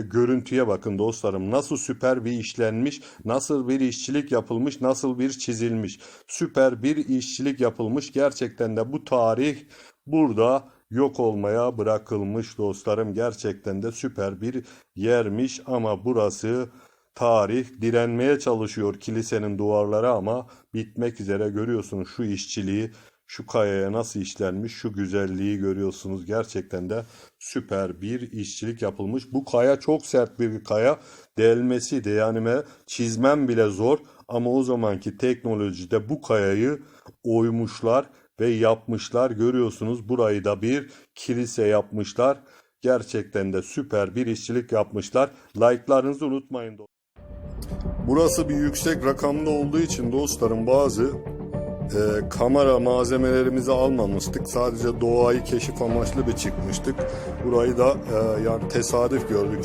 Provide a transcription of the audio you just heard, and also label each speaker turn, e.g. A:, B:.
A: Görüntüye bakın dostlarım. Nasıl süper bir işlenmiş, nasıl bir işçilik yapılmış, nasıl bir çizilmiş. Süper bir işçilik yapılmış. Gerçekten de bu tarih burada yok olmaya bırakılmış dostlarım. Gerçekten de süper bir yermiş ama burası tarih direnmeye çalışıyor kilisenin duvarları ama bitmek üzere görüyorsunuz şu işçiliği. Şu kayaya nasıl işlenmiş, şu güzelliği görüyorsunuz. Gerçekten de süper bir işçilik yapılmış. Bu kaya çok sert bir kaya. Delmesi de yani me- çizmem bile zor. Ama o zamanki teknolojide bu kayayı oymuşlar ve yapmışlar. Görüyorsunuz burayı da bir kilise yapmışlar. Gerçekten de süper bir işçilik yapmışlar. Like'larınızı unutmayın. Burası bir yüksek rakamda olduğu için dostlarım bazı e, kamera malzemelerimizi almamıştık. Sadece doğayı keşif amaçlı bir çıkmıştık. Burayı da e, yani tesadüf gördük.